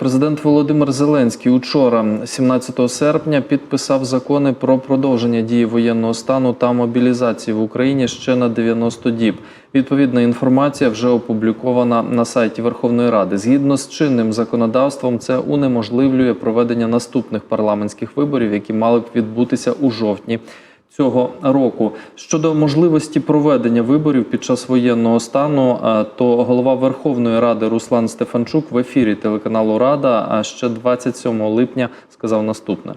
Президент Володимир Зеленський учора, 17 серпня, підписав закони про продовження дії воєнного стану та мобілізації в Україні ще на 90 діб. Відповідна інформація вже опублікована на сайті Верховної Ради. Згідно з чинним законодавством, це унеможливлює проведення наступних парламентських виборів, які мали б відбутися у жовтні цього року. Щодо можливості проведення виборів під час воєнного стану, е, то голова Верховної Ради Руслан Стефанчук в ефірі телеканалу Рада ще 27 липня сказав наступне.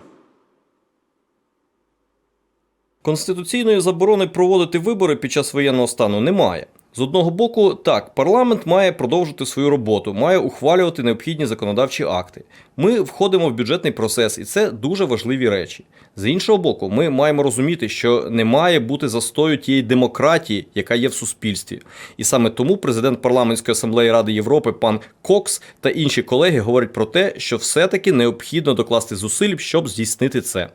Конституційної заборони проводити вибори під час воєнного стану немає. З одного боку, так, парламент має продовжити свою роботу, має ухвалювати необхідні законодавчі акти. Ми входимо в бюджетний процес, і це дуже важливі речі. З іншого боку, ми маємо розуміти, що не має бути застою тієї демократії, яка є в суспільстві. І саме тому президент парламентської асамблеї Ради Європи пан Кокс та інші колеги говорять про те, що все-таки необхідно докласти зусиль, щоб здійснити це.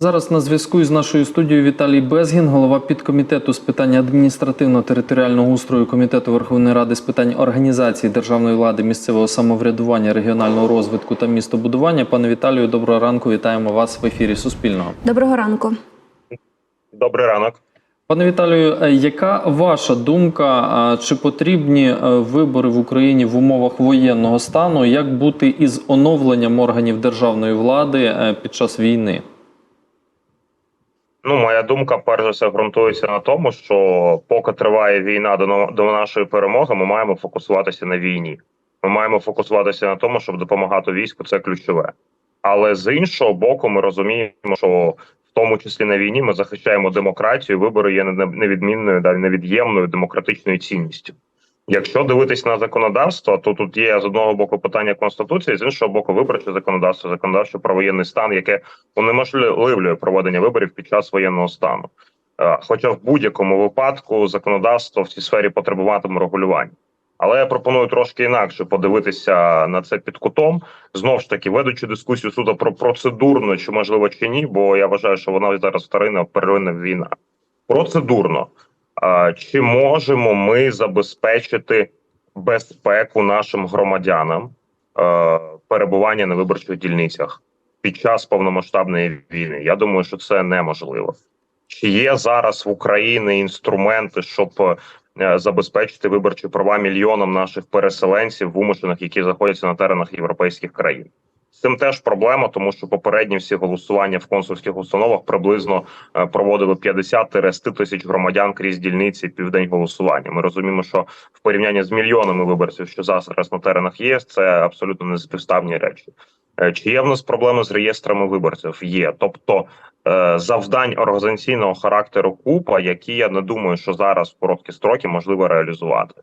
Зараз на зв'язку із нашою студією Віталій Безгін, голова підкомітету з питань адміністративно-територіального устрою комітету Верховної Ради з питань організації державної влади, місцевого самоврядування, регіонального розвитку та містобудування. Пане Віталію, доброго ранку. Вітаємо вас в ефірі Суспільного. Доброго ранку. Добрий ранок. Пане Віталію, е, яка ваша думка? Чи потрібні е, вибори в Україні в умовах воєнного стану? Як бути із оновленням органів державної влади е, під час війни? Ну, моя думка, перш за все, ґрунтується на тому, що поки триває війна до до нашої перемоги, ми маємо фокусуватися на війні. Ми маємо фокусуватися на тому, щоб допомагати війську. Це ключове. Але з іншого боку, ми розуміємо, що в тому числі на війні ми захищаємо демократію. Вибори є не- невідмінною, невід'ємною демократичною цінністю. Якщо дивитись на законодавство, то тут є з одного боку питання конституції, з іншого боку, виборче законодавство, законодавство про воєнний стан, яке унеможливлює проведення виборів під час воєнного стану. Е, Хоча в будь-якому випадку законодавство в цій сфері потребуватиме регулювання. Але я пропоную трошки інакше подивитися на це під кутом. Знову ж таки, ведучи дискусію суто про процедурно, чи можливо чи ні, бо я вважаю, що вона зараз вторинна первинна війна. Процедурно, чи можемо ми забезпечити безпеку нашим громадянам перебування на виборчих дільницях під час повномасштабної війни? Я думаю, що це неможливо. Чи є зараз в Україні інструменти, щоб е, забезпечити виборчі права мільйонам наших переселенців, вимушених, які знаходяться на теренах європейських країн? З цим теж проблема, тому що попередні всі голосування в консульських установах приблизно е, проводили 50-100 тисяч громадян крізь дільниці південь голосування. Ми розуміємо, що в порівнянні з мільйонами виборців, що зараз на теренах є, це абсолютно неспівставні речі. Е, Чи є в нас проблеми з реєстрами виборців? Є, тобто е, завдань організаційного характеру купа, які я не думаю, що зараз в короткі строки можливо реалізувати.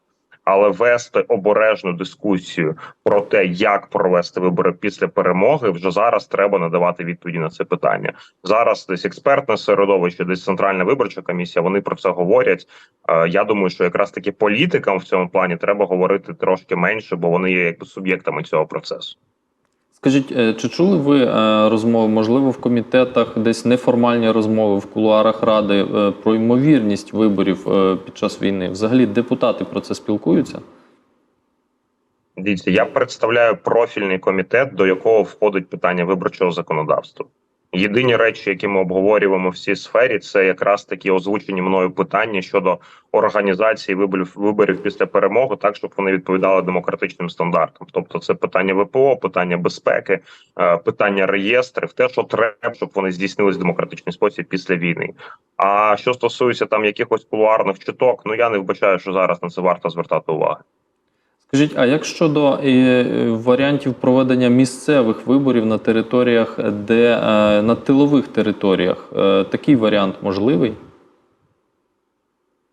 Але вести обережну дискусію про те, як провести вибори після перемоги, вже зараз треба надавати відповіді на це питання. Зараз десь експертне середовище, десь центральна виборча комісія. Вони про це говорять. Е, Я думаю, що якраз таки політикам в цьому плані треба говорити трошки менше, бо вони є якби суб'єктами цього процесу. Скажіть, е, чи чули ви е, розмови, можливо, в комітетах десь неформальні розмови в кулуарах ради е, про ймовірність виборів під час війни? Взагалі депутати про це спілкуються? Дивіться, я представляю профільний комітет, до якого входить питання виборчого законодавства. Єдині речі, які ми обговорюємо в цій сфері, це якраз такі озвучені мною питання щодо організації виборів виборів після перемоги, так щоб вони відповідали демократичним стандартам. Тобто, це питання ВПО, питання безпеки, е, питання реєстрів, те, що треба, щоб вони здійснились в демократичний спосіб після війни. А що стосується там якихось кулуарних чуток, ну я не вбачаю, що зараз на це варто звертати увагу. Скажіть, а як щодо е, варіантів проведення місцевих виборів на територіях, де е, на тилових територіях е, такий варіант можливий?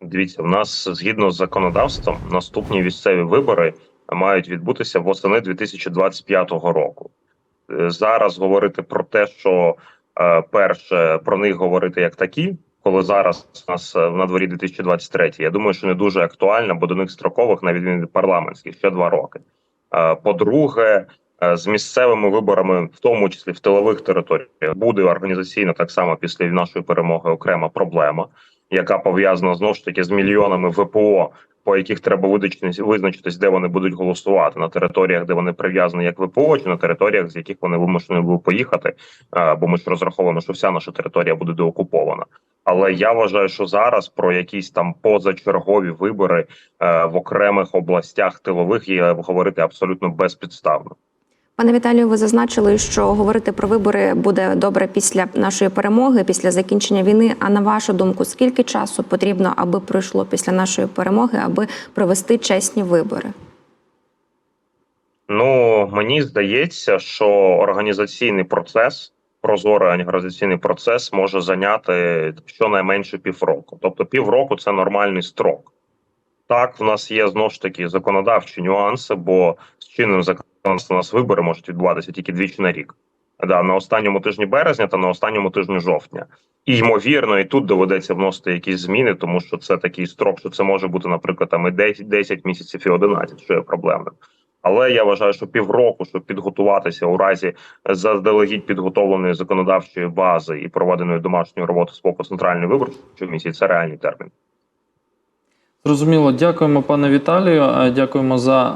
Дивіться, в нас згідно з законодавством наступні місцеві вибори мають відбутися восени 2025 року. Зараз говорити про те, що перше про них говорити як такі, коли зараз у нас е, на дворі 2023, я думаю, що не дуже актуально, бо до них строкових, на відміну від парламентських, ще два роки. Е, По-друге, е, з місцевими виборами, в тому числі в тилових територіях, буде організаційно так само після нашої перемоги окрема проблема. яка пов'язана знову ж таки з мільйонами ВПО, по яких треба визначитись, де вони будуть голосувати на територіях, де вони прив'язані як ВПО, чи на територіях, з яких вони вимушені були поїхати. Бо ми ж розраховуємо, що вся наша територія буде деокупована. Але я вважаю, що зараз про якісь там позачергові вибори е, в окремих областях тилових є говорити абсолютно безпідставно. Пане Віталію, ви зазначили, що говорити про вибори буде добре після нашої перемоги, після закінчення війни. А на вашу думку, скільки часу потрібно, аби пройшло після нашої перемоги, аби провести чесні вибори? Ну мені здається, що організаційний процес, прозорий організаційний процес може зайняти щонайменше півроку. Тобто півроку це нормальний строк. Так, в нас є знову ж таки законодавчі нюанси, бо з чинним законодавством у нас вибори можуть відбуватися тільки двічі на рік. Да, на останньому тижні березня та на останньому тижні жовтня. І ймовірно, і тут доведеться вносити якісь зміни, тому що це такий строк, що це може бути, наприклад, там і 10, 10 місяців і 11, що є проблемним. Але я вважаю, що півроку, щоб підготуватися у разі заздалегідь підготовленої законодавчої бази і проведеної домашньої роботи з боку центральної виборчої комісії, це реальний термін. Зрозуміло, дякуємо, пане Віталію. Е, Дякуємо за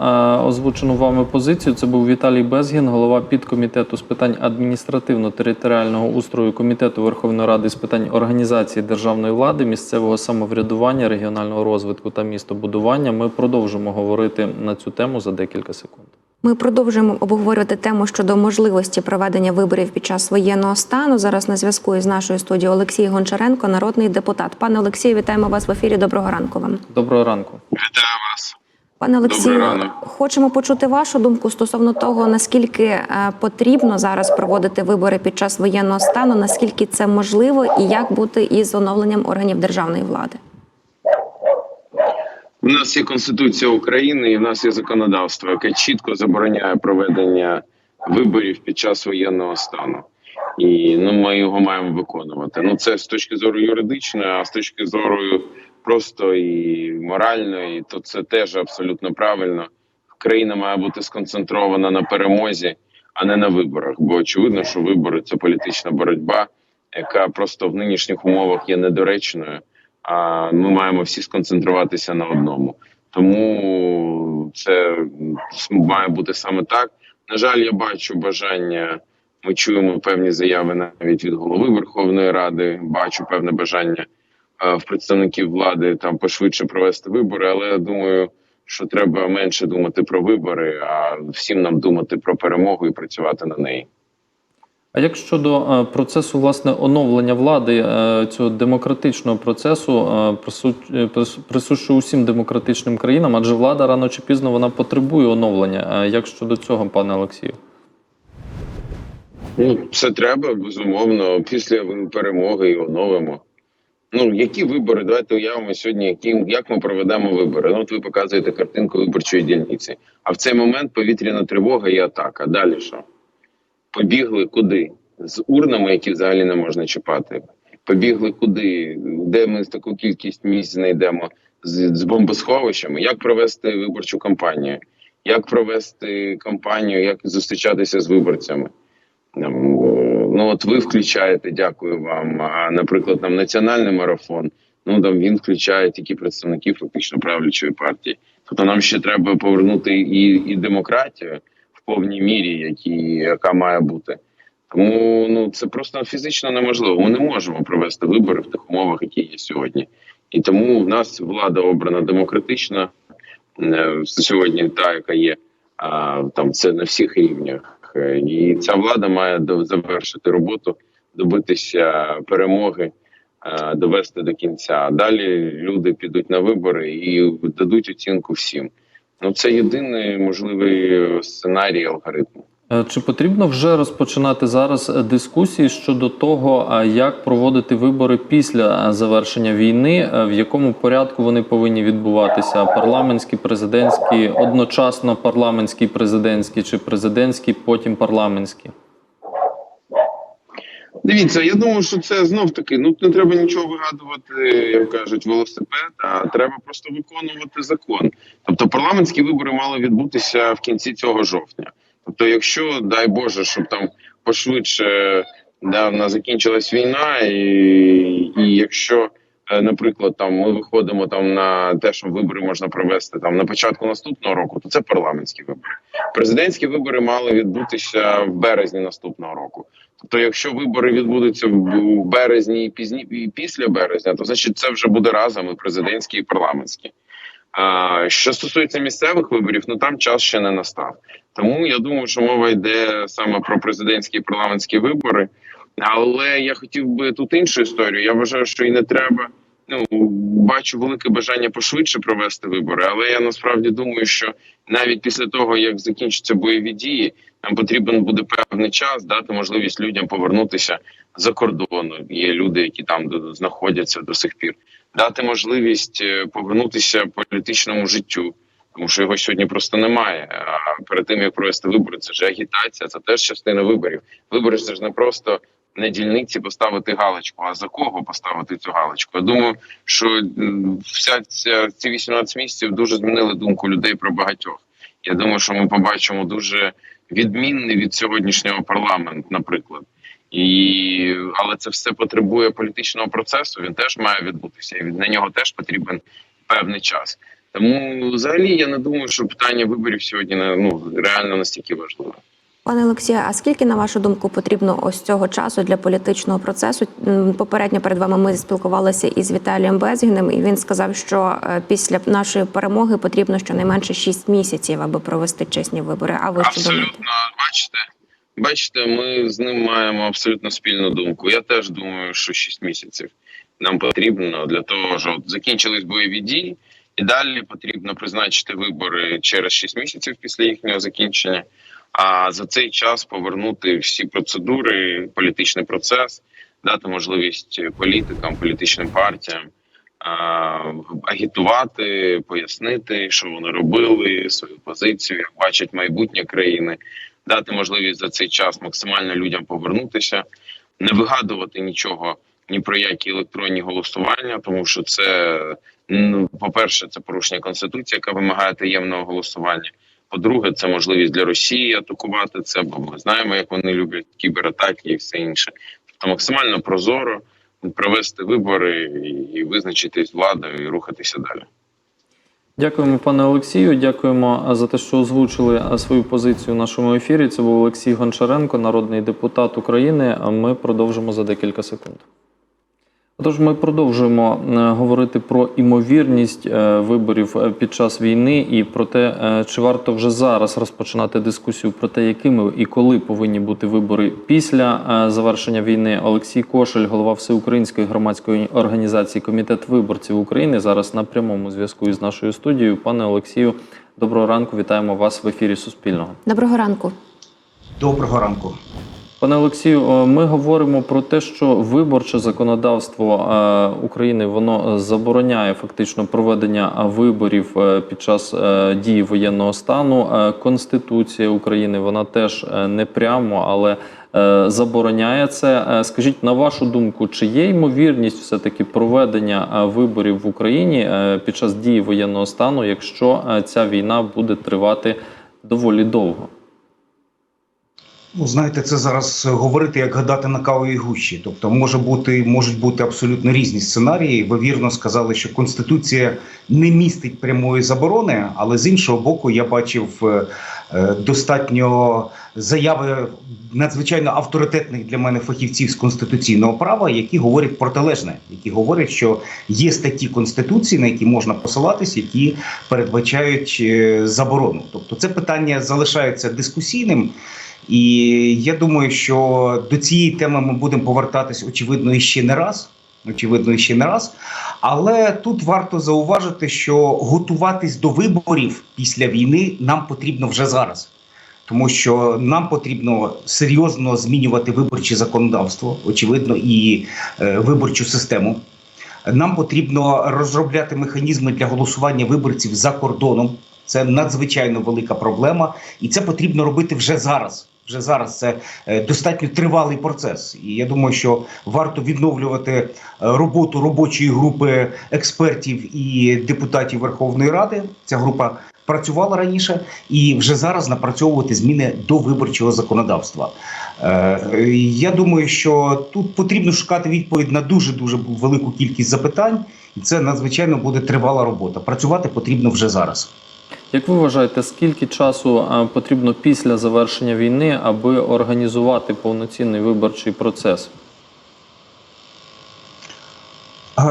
е, озвучену вами позицію. Це був Віталій Безгін, голова підкомітету з питань адміністративно-територіального устрою комітету Верховної Ради з питань організації державної влади, місцевого самоврядування, регіонального розвитку та містобудування. Ми продовжимо говорити на цю тему за декілька секунд. Ми продовжуємо обговорювати тему щодо можливості проведення виборів під час воєнного стану. Зараз на зв'язку із нашою студією Олексій Гончаренко, народний депутат. Пане Олексію, вітаємо вас в ефірі. Доброго ранку вам. Доброго ранку. Вітаю вас. Пане Олексію, хочемо почути вашу думку стосовно того, наскільки е, потрібно зараз проводити вибори під час воєнного стану, наскільки це можливо, і як бути із оновленням органів державної влади. У нас є Конституція України і в нас є законодавство, яке чітко забороняє проведення виборів під час воєнного стану. І ну, ми його маємо виконувати. Ну це з точки зору юридичної, а з точки зору просто і моральної, то це теж абсолютно правильно. Країна має бути сконцентрована на перемозі, а не на виборах. Бо очевидно, що вибори це політична боротьба, яка просто в нинішніх умовах є недоречною. А ми маємо всі сконцентруватися на одному. Тому це має бути саме так. На жаль, я бачу бажання. Ми чуємо певні заяви навіть від голови Верховної Ради. Бачу певне бажання е, в представників влади там пошвидше провести вибори. Але я думаю, що треба менше думати про вибори, а всім нам думати про перемогу і працювати на неї. А як щодо е, процесу власне оновлення влади е, цього демократичного процесу, е, прису- прис- присуще усім демократичним країнам, адже влада рано чи пізно вона потребує оновлення. Як щодо цього, пане Олексію? Ну, це треба, безумовно, після перемоги і оновимо. Ну, які вибори? Давайте уявимо сьогодні, які, як ми проведемо вибори. Ну, от ви показуєте картинку виборчої дільниці. А в цей момент повітряна тривога і атака. Далі що? Побігли куди? З урнами, які взагалі не можна чіпати. Побігли куди? Де ми таку кількість місць знайдемо з, з бомбосховищами? Як провести виборчу кампанію? Як провести кампанію, як зустрічатися з виборцями? Е, ну от ви включаєте, дякую вам. А наприклад, там національний марафон. Ну там він включає тільки представників фактично правлячої партії. Тобто нам ще треба повернути і, і демократію повній мірі, які, яка має бути. Тому ну це просто фізично неможливо. Ми не можемо провести вибори в тих умовах, які є сьогодні. І тому в нас влада обрана демократична е, сьогодні, та яка є а, там це на всіх рівнях. І ця влада має завершити роботу, добитися перемоги, е, довести до кінця. Далі люди підуть на вибори і дадуть оцінку всім. Ну це єдиний можливий сценарій алгоритму. Е, Чи потрібно вже розпочинати зараз е, дискусії щодо того, е, як проводити вибори після е, завершення війни, е, в якому порядку вони повинні відбуватися? Парламентські, президентські, одночасно парламентські, президентські чи президентські, потім парламентські? Дивіться, я думаю, що це знов таки. Ну не треба нічого вигадувати, як кажуть, велосипед, а треба просто виконувати закон. Тобто парламентські вибори мали відбутися в кінці цього жовтня. Тобто, якщо дай Боже, щоб там пошвидше да, в нас закінчилась війна, і, і якщо е, наприклад, там ми виходимо там на те, що вибори можна провести там на початку наступного року, то це парламентські вибори. Президентські вибори мали відбутися в березні наступного року. Тобто, якщо вибори відбудуться в березні і пізні і після березня, то значить це вже буде разом і президентські, і парламентські. А що стосується місцевих виборів, ну там час ще не настав. Тому я думаю, що мова йде саме про президентські і парламентські вибори. Але я хотів би тут іншу історію. Я вважаю, що і не треба. Ну бачу велике бажання пошвидше провести вибори, але я насправді думаю, що навіть після того як закінчаться бойові дії, нам потрібен буде певний час дати можливість людям повернутися за кордону. Є люди, які там знаходяться до сих пір, дати можливість е, повернутися політичному життю, тому що його сьогодні просто немає. А перед тим як провести вибори, це ж агітація, це теж частина виборів. Вибори це ж не просто на дільниці поставити галочку, а за кого поставити цю галочку. Я думаю, що вся ця ці 18 місяців дуже змінили думку людей про багатьох. Я думаю, що ми побачимо дуже відмінний від сьогоднішнього парламенту, наприклад. І але це все потребує політичного процесу. Він теж має відбутися. І на нього теж потрібен певний час. Тому взагалі я не думаю, що питання виборів сьогодні ну реально настільки важливе. Пане Олексію, а скільки, на вашу думку, потрібно ось цього часу для політичного процесу? Попередньо перед вами ми спілкувалися із Віталієм Безгіним, і він сказав, що е, після нашої перемоги потрібно щонайменше 6 місяців, аби провести чесні вибори. А ви що? Абсолютно, бачите, бачите, ми з ним маємо абсолютно спільну думку. Я теж думаю, що 6 місяців нам потрібно для того, щоб закінчились бойові дії, і далі потрібно призначити вибори через 6 місяців після їхнього закінчення. А за цей час повернути всі процедури, політичний процес, дати можливість політикам, політичним партіям агітувати, пояснити, що вони робили, свою позицію, як бачать майбутнє країни, дати можливість за цей час максимально людям повернутися, не вигадувати нічого ні про які електронні голосування, тому що це ну, по-перше, це порушення конституції, яка вимагає таємного голосування. По-друге, це можливість для Росії атакувати це, бо ми знаємо, як вони люблять кібератаки і все інше. Тобто максимально прозоро провести вибори і, визначитись владою і рухатися далі. Дякуємо, пане Олексію. Дякуємо за те, що озвучили свою позицію в нашому ефірі. Це був Олексій Гончаренко, народний депутат України. А ми продовжимо за декілька секунд. Отож, ми продовжуємо е, говорити про імовірність е, виборів е, під час війни і про те, чи варто вже зараз розпочинати дискусію про те, якими і коли повинні бути вибори після завершення війни. Олексій Кошель, голова Всеукраїнської громадської організації Комітет виборців України, зараз на прямому зв'язку із нашою студією. Пане Олексію, доброго ранку. Вітаємо вас в ефірі Суспільного. Доброго ранку. Доброго ранку. Пане Олексію, е, ми говоримо про те, що виборче законодавство е, України воно забороняє фактично проведення виборів е, під час дії воєнного стану. Конституція України вона теж не прямо, але забороняє це. Скажіть, на вашу думку, чи є ймовірність все таки проведення виборів в Україні під час дії воєнного стану, якщо ця війна буде тривати доволі довго? Ну, знаєте, це зараз говорити як гадати на кавовій гущі. Тобто, може бути, можуть бути абсолютно різні сценарії. Ви вірно сказали, що конституція не містить прямої заборони, але з іншого боку, я бачив е, е, достатньо заяви надзвичайно авторитетних для мене фахівців з конституційного права, які говорять протилежне, які говорять, що є статті конституції, на які можна посилатись, які передбачають е, заборону. Тобто, це питання залишається дискусійним. І я думаю, що до цієї теми ми будемо повертатись, очевидно, іще не раз. Очевидно, іще не раз. Але тут варто зауважити, що готуватись до виборів після війни нам потрібно вже зараз. Тому що нам потрібно серйозно змінювати виборче законодавство, очевидно, і е, виборчу систему. Нам потрібно розробляти механізми для голосування виборців за кордоном. Це надзвичайно велика проблема, і це потрібно робити вже зараз. Вже зараз це е, достатньо тривалий процес, і я думаю, що варто відновлювати е, роботу робочої групи експертів і депутатів Верховної Ради. Ця група працювала раніше, і вже зараз напрацьовувати зміни до виборчого законодавства. Е, Я думаю, що тут потрібно шукати відповідь на дуже дуже велику кількість запитань, і це надзвичайно буде тривала робота. Працювати потрібно вже зараз. Як ви вважаєте, скільки часу е, потрібно після завершення війни, аби організувати повноцінний виборчий процес?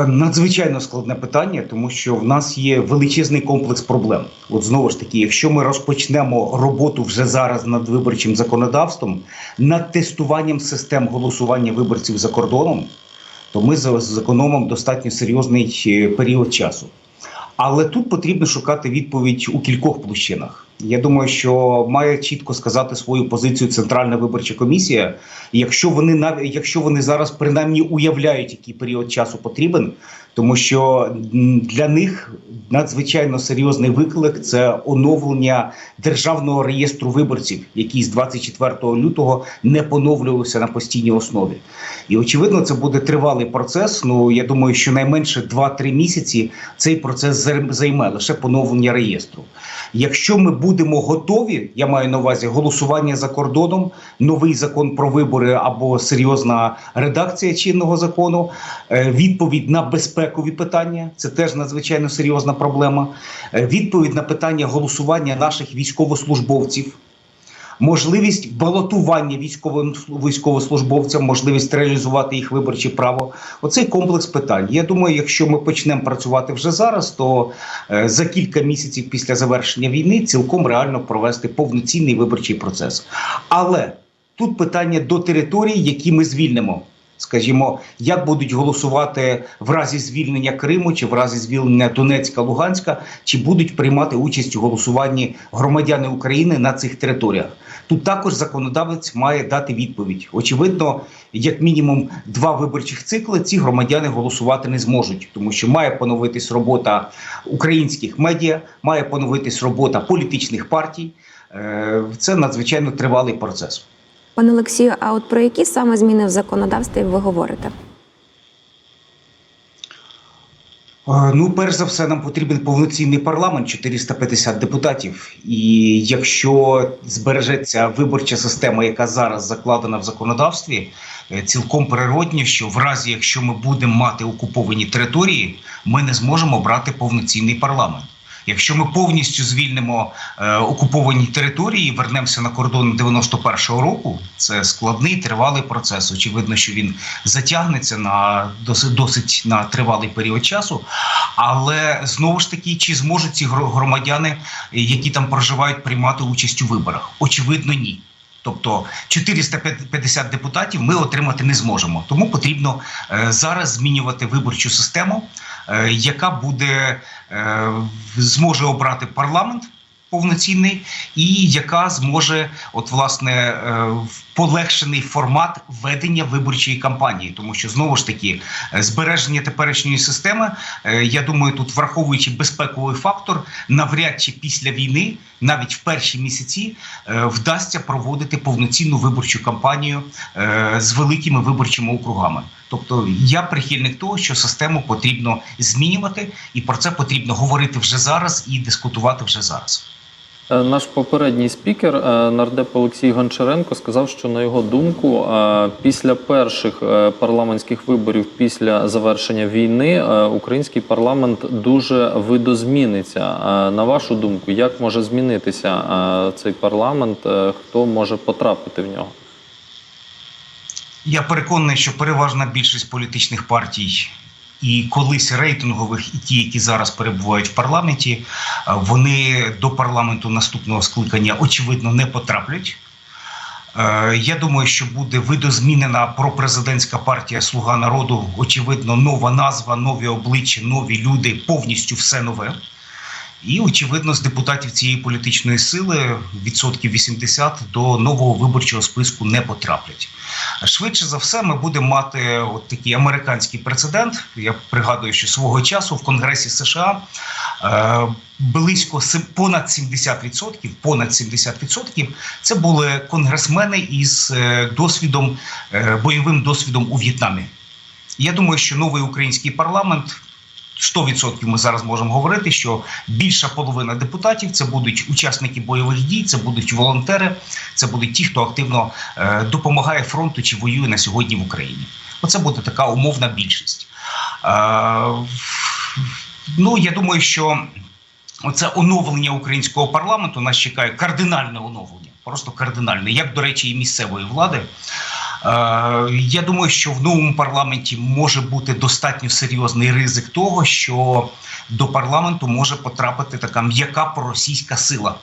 Надзвичайно складне питання, тому що в нас є величезний комплекс проблем. От знову ж таки, якщо ми розпочнемо роботу вже зараз над виборчим законодавством, над тестуванням систем голосування виборців за кордоном, то ми зекономимо достатньо серйозний е, період часу. Але тут потрібно шукати відповідь у кількох площинах. Я думаю, що має чітко сказати свою позицію Центральна виборча комісія. Якщо вони навіть якщо вони зараз принаймні уявляють, який період часу потрібен, тому що для них надзвичайно серйозний виклик це оновлення державного реєстру виборців, який з 24 лютого не поновлювався на постійній основі. І очевидно, це буде тривалий процес. Ну я думаю, що найменше 2-3 місяці цей процес займ- займе лише поновлення реєстру. Якщо ми будемо готові, я маю на увазі голосування за кордоном, новий закон про вибори або серйозна редакція чинного закону, е, відповідь на безпекові питання це теж надзвичайно серйозна проблема. е, Відповідь на питання голосування наших військовослужбовців. Можливість балотування військовим військовослужбовцям, можливість реалізувати їх виборче право. Оцей комплекс питань. Я думаю, якщо ми почнемо працювати вже зараз, то е, за кілька місяців після завершення війни цілком реально провести повноцінний виборчий процес. Але тут питання до територій, які ми звільнимо. Скажімо, як будуть голосувати в разі звільнення Криму чи в разі звільнення Донецька, Луганська, чи будуть приймати участь у голосуванні громадяни України на цих територіях? Тут також законодавець має дати відповідь. Очевидно, як мінімум два виборчих цикли ці громадяни голосувати не зможуть, тому що має поновитись робота українських медіа, має поновитись робота політичних партій. Е, Це надзвичайно тривалий процес. Пане Олексію, а от про які саме зміни в законодавстві ви говорите? Ну, перш за все, нам потрібен повноцінний парламент 450 депутатів. І якщо збережеться виборча система, яка зараз закладена в законодавстві, е, цілком природні, що в разі, якщо ми будемо мати окуповані території, ми не зможемо брати повноцінний парламент. Якщо ми повністю звільнимо е, окуповані території, вернемося на кордон 91-го року. Це складний тривалий процес. Очевидно, що він затягнеться на досить досить на тривалий період часу. Але знову ж таки, чи зможуть ці гро- громадяни, які там проживають, приймати участь у виборах? Очевидно, ні. Тобто 450 депутатів ми отримати не зможемо. Тому потрібно е, зараз змінювати виборчу систему, е, яка буде зможе обрати парламент повноцінний, і яка зможе, от власне, е, в полегшений формат ведення виборчої кампанії, тому що знову ж таки збереження теперішньої системи, е, я думаю, тут враховуючи безпековий фактор, навряд чи після війни, навіть в перші місяці, е, вдасться проводити повноцінну виборчу кампанію е, з великими виборчими округами. Тобто я прихильник того, що систему потрібно змінювати, і про це потрібно говорити вже зараз і дискутувати вже зараз. Е, Наш попередній спікер, е, нардеп Олексій Гончаренко, сказав, що на його думку, е, після перших парламентських виборів після завершення війни український парламент дуже видозміниться. На вашу думку, як може змінитися цей парламент? Хто може потрапити в нього? Я переконаний, що переважна більшість політичних партій. І колись рейтингових, і ті, які зараз перебувають в парламенті, е, вони до парламенту наступного скликання очевидно не потраплять. Е, Я думаю, що буде видозмінена пропрезидентська партія Слуга народу. Очевидно, нова назва, нові обличчя, нові люди, повністю все нове. І очевидно, з депутатів цієї політичної сили відсотків 80 до нового виборчого списку не потраплять. Швидше за все, ми будемо мати от такий американський прецедент. Я пригадую, що свого часу в Конгресі США е, близько понад 70%, понад 70% це були конгресмени із е, досвідом, е, бойовим досвідом у В'єтнамі. Я думаю, що новий український парламент 100% ми зараз можемо говорити, що більша половина депутатів це будуть учасники бойових дій, це будуть волонтери, це будуть ті, хто активно е, допомагає фронту чи воює на сьогодні в Україні. Оце буде така умовна більшість. Е, ну я думаю, що оце оновлення українського парламенту нас чекає кардинальне оновлення, просто кардинальне, як до речі, і місцевої влади. Е, Я думаю, що в новому парламенті може бути достатньо серйозний ризик того, що до парламенту може потрапити така м'яка проросійська сила.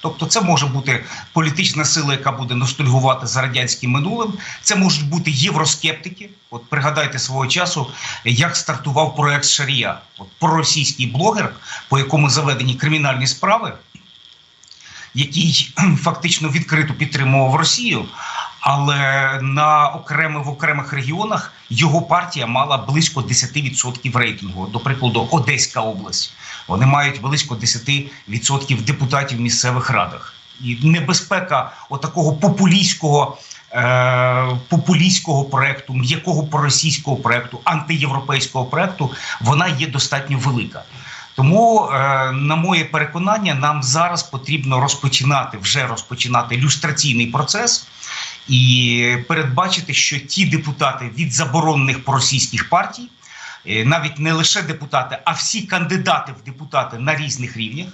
Тобто, це може бути політична сила, яка буде ностальгувати за радянським минулим. Це можуть бути євроскептики. От пригадайте свого часу, як стартував проект Шарія. От проросійський блогер, по якому заведені кримінальні справи, який фактично відкрито підтримував Росію. Але на окремих в окремих регіонах його партія мала близько 10% рейтингу. До прикладу, Одеська область. Вони мають близько 10% депутатів в місцевих радах. І небезпека отакого популістського, е, популістського проекту, м'якого проросійського проекту, антиєвропейського проекту, вона є достатньо велика. Тому, е, на моє переконання, нам зараз потрібно розпочинати вже розпочинати люстраційний процес і передбачити, що ті депутати від заборонених проросійських партій, е, навіть не лише депутати, а всі кандидати в депутати на різних рівнях,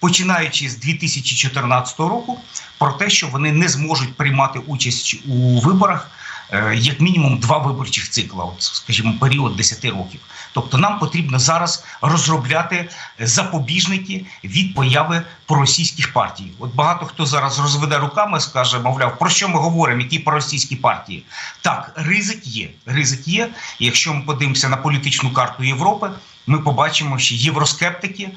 починаючи з 2014 року, про те, що вони не зможуть приймати участь у виборах. Е, Як мінімум два виборчих цикла, от, скажімо, період 10 років. Тобто нам потрібно зараз розробляти запобіжники від появи проросійських партій. От багато хто зараз розведе руками, скаже, мовляв, про що ми говоримо, які проросійські партії. Так, ризик є. Ризик є. Якщо ми подивимося на політичну карту Європи, ми побачимо, що євроскептики,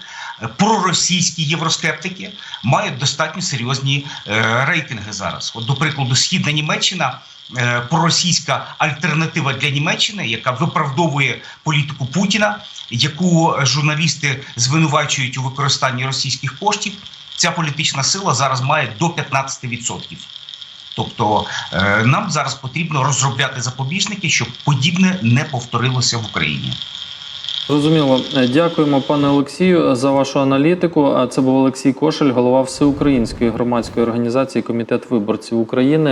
проросійські євроскептики мають достатньо серйозні е, рейтинги зараз. От, до прикладу, східна Німеччина. Е, Проросійська альтернатива для Німеччини, яка виправдовує політику Путіна, яку журналісти звинувачують у використанні російських коштів. Ця політична сила зараз має до 15%. Тобто е, нам зараз потрібно розробляти запобіжники, щоб подібне не повторилося в Україні. Зрозуміло. Е, Дякуємо, пане Олексію, за вашу аналітику. А Це був Олексій Кошель, голова Всеукраїнської громадської організації Комітет виборців України.